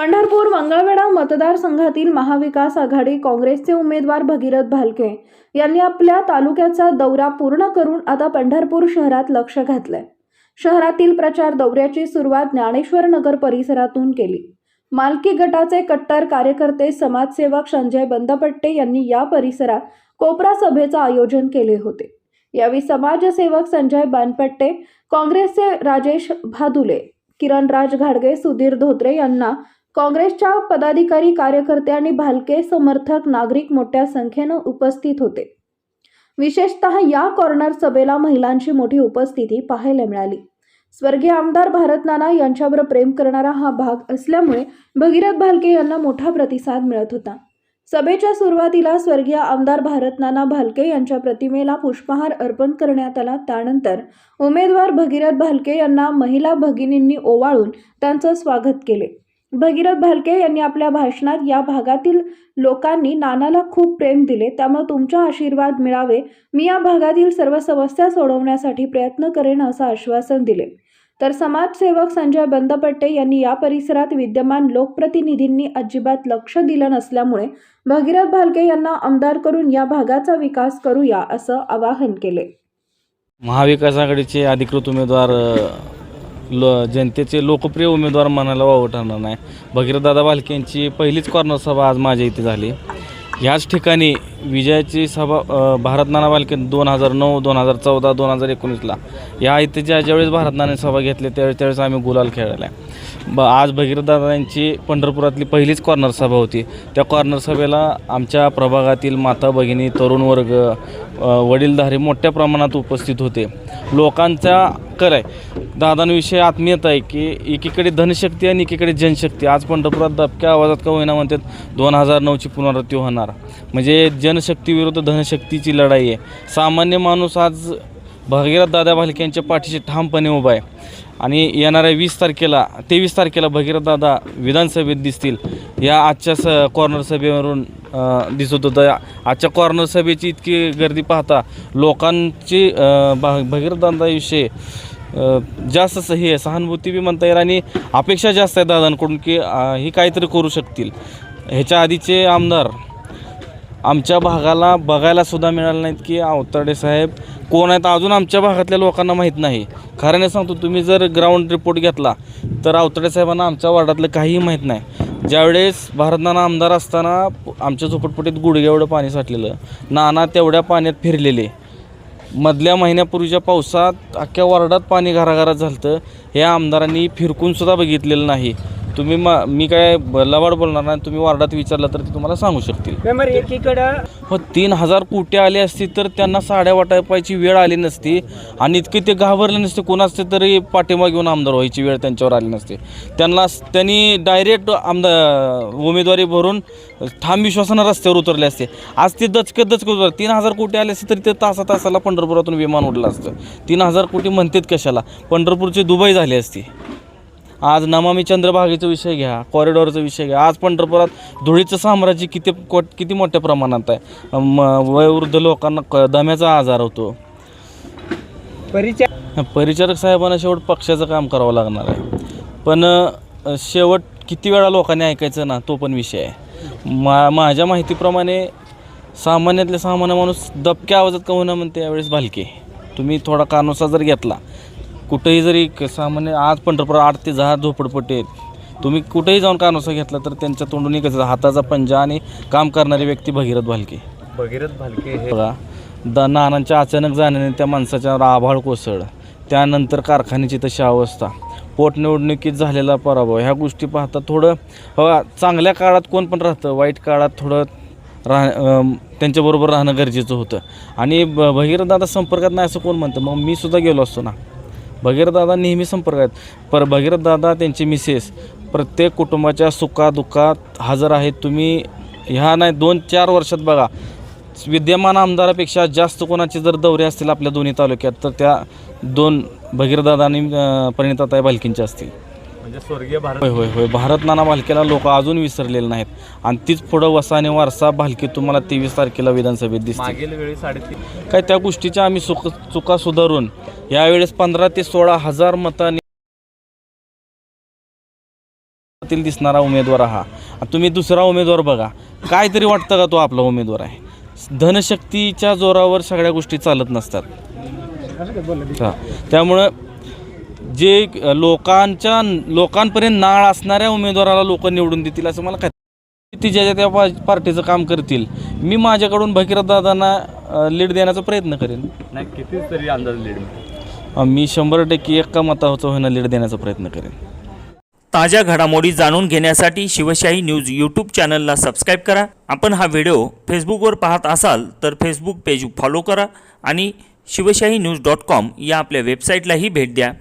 पंढरपूर मंगळवेढा मतदारसंघातील महाविकास आघाडी काँग्रेसचे उमेदवार भगीरथ भालके यांनी आपल्या तालुक्याचा दौरा पूर्ण करून आता पंढरपूर शहरात लक्ष घातलंय. शहरातील प्रचार दौऱ्याची सुरुवात ज्ञानेश्वर नगर परिसरातून केली. मालकी गटाचे कट्टर कार्यकर्ते समाजसेवक संजय बंदपट्टे यांनी या परिसरात कोपरा सभेचं आयोजन केले होते. यावेळी समाजसेवक संजय बानपट्टे काँग्रेसचे राजेश भादुले किरण राज घाडगे सुधीर धोत्रे यांना काँग्रेसच्या पदाधिकारी कार्यकर्ते आणि भालके समर्थक नागरिक मोठ्या संख्येनं उपस्थित होते. विशेषतः या कॉर्नर सभेला महिलांची मोठी उपस्थिती पाहायला मिळाली. स्वर्गीय आमदार भारत नाना यांच्यावर प्रेम करणारा हा भाग असल्यामुळे भगीरथ भालके यांना मोठा प्रतिसाद मिळत होता. सभेच्या सुरुवातीला स्वर्गीय आमदार भारत नाना भालके यांच्या प्रतिमेला पुष्पहार अर्पण करण्यात आला. त्यानंतर उमेदवार भगीरथ भालके यांना महिला भगिनींनी ओवाळून त्यांचं स्वागत केले. भगीरथ भालके यांनी आपल्या भाषणात या भागातील लोकांनी नानाला खूप प्रेम दिले. त्यामुळे तुमचा आशीर्वाद मिळावे. मी या भागातील सर्व समस्या सोडवण्यासाठी प्रयत्न करेन असं आश्वासन दिले. तर समाजसेवक संजय बंदपट्टे यांनी या परिसरात विद्यमान लोकप्रतिनिधींनी अजिबात लक्ष दिलं नसल्यामुळे भगीरथ भालके यांना आमदार करून या भागाचा विकास करूया असं आवाहन केले. महाविकास आघाडीचे अधिकृत उमेदवार लो जनतेचे लोकप्रिय उमेदवार म्हणायला वावं ठरणार नाही. भगीरथदादा भालके यांची पहिलीच कॉर्नर सभा आज माझ्या इथे झाली. ह्याच ठिकाणी विजयाची सभा भारत नाना भालके दोन हजार नऊ दोन हजार चौदा दोन हजार एकोणीसला. या इथे ज्या ज्यावेळेस भारतनाने सभा घेतली त्यावेळेस त्यावेळेस आम्ही गुलाल खेळला आहे. ब आज भगीरथदादांची पंढरपुरातली पहिलीच कॉर्नर सभा होती. त्या कॉर्नर सभेला आमच्या प्रभागातील माता भगिनी तरुण वर्ग वडीलधारे मोठ्या प्रमाणात उपस्थित होते. लोकांचा कर आहे. दादांविषयी आत्मीयता आहे की एकीकडे धनशक्ती आणि एकीकडे जनशक्ती. आज पंढरपुरात दबक्या आवाजात का होईना म्हणतात दोन हजार नऊची पुनरावृत्ती होणार. म्हणजे जनशक्ती विरुद्ध धनशक्तीची लढाई आहे. सामान्य माणूस आज भगीरथ दादा भालके यांच्या पाठीशी ठामपणे उभा आहे. आणि येणाऱ्या वीस तारखेला तेवीस तारखेला भगीरथ दादा विधानसभेत दिसतील. या आजच्या स कॉर्नर सभेवरून दिसत होतं. आजच्या कॉर्नर सभेची इतकी गर्दी पाहता लोकांची भा भगीरथ दादाविषयी जास्त स- हे आहे, सहानुभूती बी म्हणता येईल आणि अपेक्षा जास्त आहे दादांकडून की ही काहीतरी करू शकतील. ह्याच्या आधीचे आमदार आमच्या भागाला बघायला सुद्धा मिळालं नाहीत की आवतडे साहेब कोण आहेत अजून आमच्या भागातल्या लोकांना माहीत नाही. खरं नाही सांगतो तुम्ही जर ग्राउंड रिपोर्ट घेतला तर आवतडे साहेबांना आमच्या वार्डातलं काहीही माहीत नाही. ज्यावेळेस भारतनाना आमदार असताना आमच्या झोपटपट्टीत गुडघ्या पाणी साठलेलं नाना तेवढ्या पाण्यात फिरलेले. मधल्या महिन्यापूर्वीच्या पावसात अख्ख्या वार्डात पाणी घराघरात झालं हे आमदारांनी फिरकूनसुद्धा बघितलेलं नाही. तुम्ही मा मी काय लबाड बोलणार नाही तुम्ही वार्डात विचारलं तर ते तुम्हाला सांगू शकतील. मेंबर एकीकडं हो तीन हजार कोटी आले असती तर त्यांना साड्या वाटायची वेळ आली नसती आणि इतके ते घाबरले नसते. कोणाचे तरी पाठिंबा घेऊन आमदार व्हायची वेळ त्यांच्यावर आली नसते. त्यांना त्यांनी डायरेक्ट आमदार उमेदवारी भरून ठाम विश्वासानं रस्त्यावर उतरले असते. आज ते दचकत दचकत उतर तीन हजार कोटी आले असते तरी ते तासा तासाला पंढरपुरातून विमान उडलं असतं. तीन हजार कोटी म्हणतात कशाला? पंढरपूरची दुबई झाली असती. आज नमामी चंद्रभागेचा विषय घ्या कॉरिडॉरचा विषय घ्या. आज पंढरपुरात धुळीचं साम्राज्य किती कोट किती मोठ्या प्रमाणात आहे? म वयोवृद्ध लोकांना क दम्याचा आजार होतो. परिचय परिचारक साहेबांना शेवट पक्षाचं काम करावं लागणार आहे. पण शेवट किती वेळा लोकांनी ऐकायचं ना तो पण विषय आहे. मा माझ्या माहितीप्रमाणे सामान्यातले सामान्य माणूस दबक्या आवाजात का होणं म्हणते यावेळेस भालके. तुम्ही थोडा कानोसा जर घेतला कुठेही जरी क- सामान्य आज पंढरपुरात आठ ते दहा झोपडपट्टी आहेत. तुम्ही कुठेही जाऊन कानोसा घेतला तर त्यांच्या तोंडून कसं हाताचा पंजा आणि काम करणारी व्यक्ती भगीरथ भालके. भगीरथ भालके हे बघा द नानांच्या अचानक जाण्याने त्या माणसाच्यावर आभाळ कोसळ त्यानंतर कारखान्याची तशी अवस्था. पोटनिवडणुकीत झालेला पराभव. ह्या गोष्टी पाहता थोडं बघा चांगल्या काळात कोण पण राहतं वाईट काळात थोडं राह त्यांच्याबरोबर राहणं गरजेचं होतं. आणि ब भगीरथदादा संपर्कात नाही असं कोण म्हणतं? मग मी सुद्धा गेलो असतो ना. भगीरथदादा नेहमी संपर्कात पर भगीरथदादा त्यांची मिसेस प्रत्येक कुटुंबाच्या सुखादुःखात हजर आहेत. तुम्ही ह्या नाही दोन चार वर्षात बघा विद्यमान आमदारापेक्षा जास्त कोणाचे जर दौरे असतील आपल्या दोन्ही तालुक्यात तर त्या दोन भगीरदादा आणि परिणिताताई भालकींचे असतील. म्हणजे स्वर्गीय भारत. होय होय होय. भारत नाना भालकेला लोक अजून विसरलेले नाहीत. आणि तीच पुढं वसा आणि वारसा भालकी तुम्हाला तेवीस तारखेला विधानसभेत दिसतील. मागील वेळी साडेतीन काय त्या गोष्टीच्या आम्ही सुख चुका सुधारून यावेळेस पंधरा ते सोळा हजार मतांनी दिसणारा उमेदवार हा. तुम्ही दुसरा उमेदवार बघा. काहीतरी वाटतं का तो आपला उमेदवार आहे? धनशक्तीच्या जोरावर सगळ्या गोष्टी चालत नसतात. त्यामुळं जे लोकांच्या लोकांपर्यंत नाळ असणाऱ्या उमेदवाराला लोक निवडून देतील असं मला काय ती ज्या त्या पा- पार्टीचं काम करतील मी माझ्याकडून भगीरथ दादांना लीड देण्याचा प्रयत्न करेन. नाही किती तरी अंदाज लीड मी शंभर टक्के एका मताचं होईना लीड देण्याचा प्रयत्न करेन. ताज्या घडामोडी जाणून घेण्यासाठी शिवशाही न्यूज यूट्यूब चॅनलला सबस्क्राईब करा. आपण हा व्हिडिओ फेसबुकवर पाहत असाल तर फेसबुक पेज फॉलो करा आणि शिवशाही न्यूज डॉट कॉम या आपल्या वेबसाईटलाही भेट द्या.